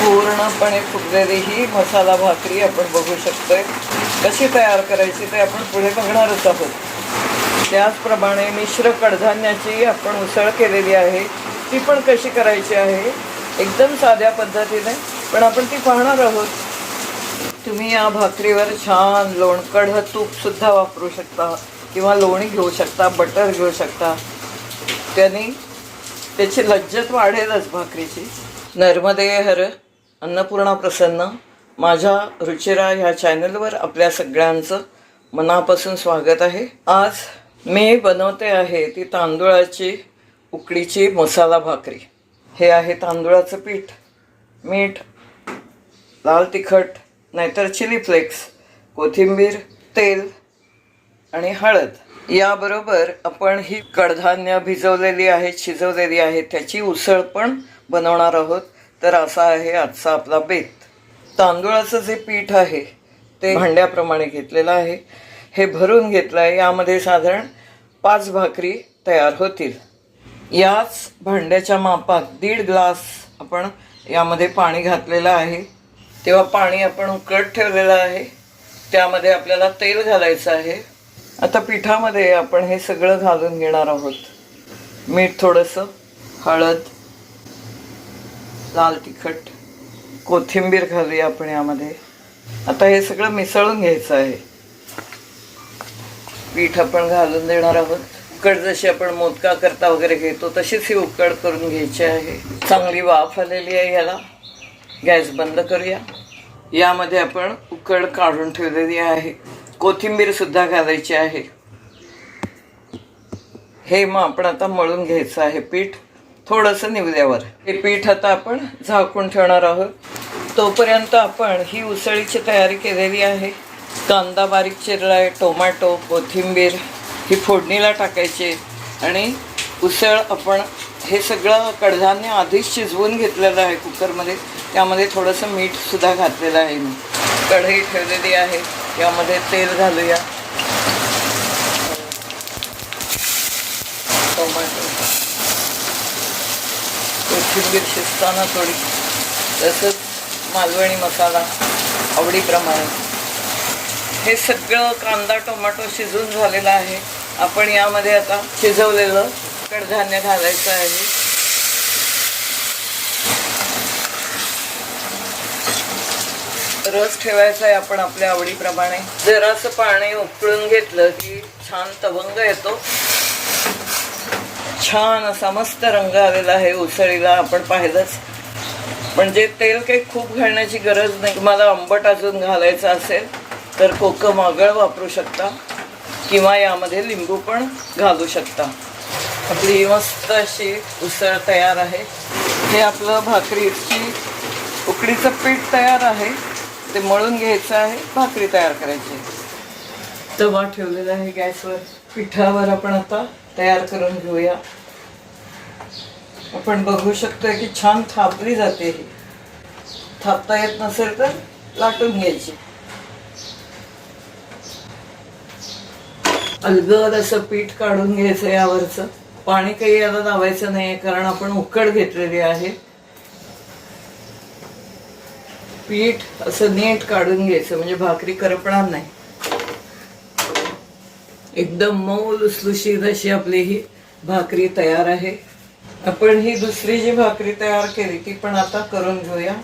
पूर्णपणे फुगलेली ही मसाला भाकरी आपण बघू शकतोय. कशी तयार करायची ते आपण पुढे बघणारच आहोत. त्याचप्रमाणे मिश्र कडधान्याची आपण उसळ केलेली आहे. ती पण कशी करायची आहे? एकदम साध्या पद्धतीने पण आपण ती पाहणार आहोत. तुम्ही या भाकरीवर छान लोणकढ तूपसुद्धा वापरू शकता किंवा लोणी घेऊ शकता बटर घेऊ शकता. त्यांनी त्याची लज्जत वाढेलच भाकरीची. नर्मदे हर अन्नपूर्णा प्रसन्न. माझ्या रुचिरा ह्या चॅनलवर आपल्या सगळ्यांचं मनापासून स्वागत आहे. आज मी बनवते आहे ती तांदूळाची उकडीची मसाला भाकरी. हे आहे तांदूळाचं पीठ. मीठ लाल तिखट नाहीतर चिली फ्लेक्स कोथिंबीर तेल आणि हळद. याबरोबर आपण ही कडधान्य भिजवलेली आहेत शिजवलेली आहेत त्याची उसळ पण बनवणार आहोत. तर असा आहे आजचा आपला बेत. तांदूळाचं जे पीठ आहे ते भांड्याप्रमाणे घेतलेलं आहे. हे भरून घेतलं आहे यामध्ये साधारण पाच भाकरी तयार होतील. याच भांड्याच्या मापात दीड ग्लास आपण यामध्ये पाणी घातलेलं आहे. तेव्हा पाणी आपण उकळत ठेवलेलं आहे. त्यामध्ये आपल्याला तेल घालायचं आहे. आता पिठामध्ये आपण हे सगळं घालून घेणार आहोत. मीठ थोडंसं हळद लाल तिखट कोथिंबीर घालूया आपण यामध्ये. आता हे सगळं मिसळून घ्यायचं आहे. पीठ आपण घालून देणार आहोत. उकड जशी आपण मोदका करता वगैरे घेतो तशीच ही उकड करून घ्यायची आहे. चांगली वाफ आलेली आहे याला. गॅस बंद करूया. यामध्ये आपण उकड काढून ठेवलेली आहे. कोथिंबीर सुद्धा घालायची आहे. हे मग आपण आता मळून घ्यायचं आहे पीठ. थोडंसं निवल्यावर हे पीठ आता आपण झाकून ठेवणार आहोत. तोपर्यंत आपण ही उसळीची तयारी केलेली आहे. कांदा बारीक चिरला आहे टोमॅटो कोथिंबीर ही फोडणीला टाकायची आणि उसळ आपण हे सगळं कडधान्य आधीच शिजवून घेतलेलं आहे कुकरमध्ये. त्यामध्ये थोडंसं मीठसुद्धा घातलेलं आहे मी. कढई ठेवलेली आहे. यामध्ये तेल घालूया. टोमॅटो. कोथिंबीर शिजताना थोडी. तसंच मालवणी मसाला आवडीप्रमाणे. हे सगळं कांदा टोमॅटो शिजून झालेलं आहे. आपण यामध्ये आता शिजवलेलं कडधान्य घालायचं आहे. रस ठेवायचा आहे आपण आपल्या आवडीप्रमाणे. जरासं पाणी उकळून घेतलं की छान तवंग येतो. छान असा मस्त रंग आलेला आहे उसळीला आपण पाहिलंच. म्हणजे तेल काही खूप घालण्याची गरज नाही. तुम्हाला आंबट अजून घालायचं असेल तर कोकम आगळ वापरू शकता. किंवा यामध्ये लिंबू पण घालू शकता. आपली मस्त अशी उसळ तयार आहे. हे आपलं भाकरीची उकडीचं पीठ तयार आहे. ते मळून घ्यायचं आहे भाकरी तयार करायची तवा ठेवलेला आहे गॅसवर. पिठावर आपण आता तयार करून घेऊया. आपण बघू शकतोय की छान थापली जाते ही. थापता येत नसेल तर लाटून घ्यायची. अलगद असं पीठ काढून घ्यायचं यावरचं. पाणी काही याला लावायचं नाही कारण आपण उकड घेतलेली आहे. पीठ असं नीट काढून घ्यायचं म्हणजे भाकरी करपणार नाही. एकदम मऊ लुसलुशीत अशी आपली ही भाकरी तयार आहे. आपण ही दुसरी जी भाकरी तयार केली ती पण आता करून घेऊया.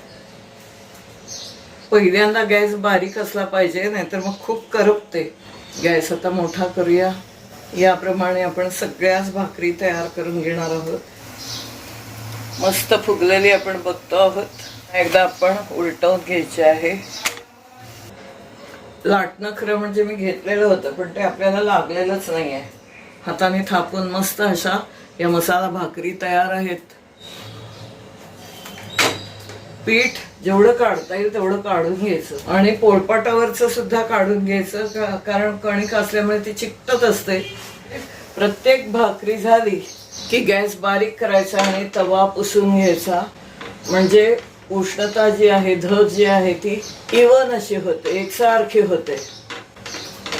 पहिल्यांदा गॅस बारीक असला पाहिजे नाहीतर मग खूप करपते. गॅस आता मोठा करूया. याप्रमाणे आपण सगळ्याच भाकरी तयार करून घेणार आहोत. मस्त फुगलेली आपण बघतो आहोत. एकदा आपण उलटवून घ्यायची आहे. लाटणं खरं म्हणजे मी घेतलेलं होतं पण ते आपल्याला लागलेलंच नाही आहे हाताने थापून मस्त अशा या मसाला भाकरी तयार आहेत. पीठ जेवढं काढता येईल तेवढं काढून घ्यायचं. आणि पोळपाटावरचं सुद्धा काढून घ्यायचं का- कारण कणिक असल्यामुळे ती चिकटत असते. प्रत्येक भाकरी झाली की गॅस बारीक करायचा आणि तवा पुसून घ्यायचा. म्हणजे उष्णता जी आहे धग जी आहे ती इवन अशी होते एकसारखी होते.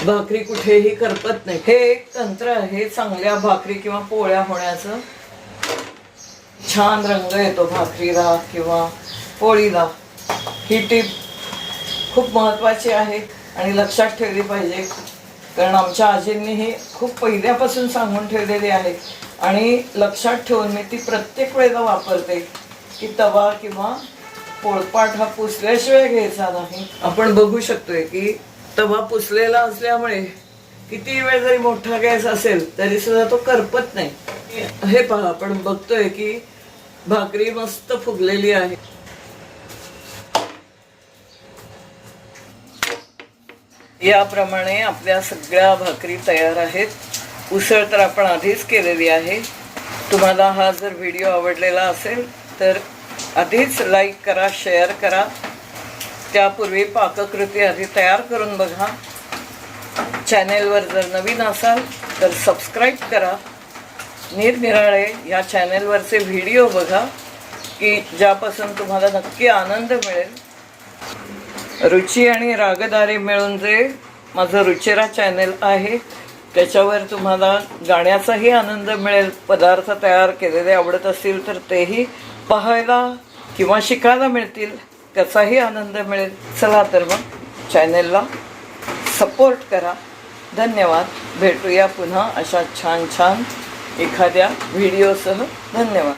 भाकरी कुठेही करपत नाही. हे एक तंत्र आहे चांगल्या भाकरी किंवा पोळ्या होण्याचं. छान रंग येतो भाकरीला किंवा पोळीला. ही टीप खूप महत्त्वाची आहे आणि लक्षात ठेवली पाहिजे. कारण आमच्या आजींनी हे खूप पहिल्यापासून सांगून ठेवलेली आहे. आणि लक्षात ठेवून मी ती प्रत्येक वेळेला वापरते. की तवा किंवा पोळपाट हा पुसल्याशिवाय घ्यायचा नाही. आपण बघू शकतोय की तवा पुसलेला असल्यामुळे किती वेळ जरी मोठा गॅस असेल तरी सुद्धा तो करपत नाही. हे पहा आपण बघतोय की भाकरी मस्त फुगलेली आहे. याप्रमाणे आपल्या सगळ्या भाकरी तयार आहेत. उसळ तर आपण आधीच केलेली आहे. तुम्हाला हा जर व्हिडिओ आवडलेला असेल तर आधीच लाईक करा शेअर करा. त्यापूर्वी पाककृती आधी तयार करून बघा. चॅनेलवर जर नवीन असाल तर सबस्क्राईब करा. निरनिराळे या चॅनेलवरचे व्हिडिओ बघा की ज्यापासून तुम्हाला नक्की आनंद मिळेल. रुची आणि रागदारी मिळून जे माझं रुचिरा चॅनेल आहे त्याच्यावर तुम्हाला गाण्याचाही आनंद मिळेल. पदार्थ तयार केलेले आवडत असतील तर तेही पाहायला किंवा शिकायला मिळतील त्याचाही आनंद मिळेल. चला तर मग चॅनेलला सपोर्ट करा. धन्यवाद. भेटूया पुन्हा अशा छान छान एखाद्या व्हिडिओसह धन्यवाद.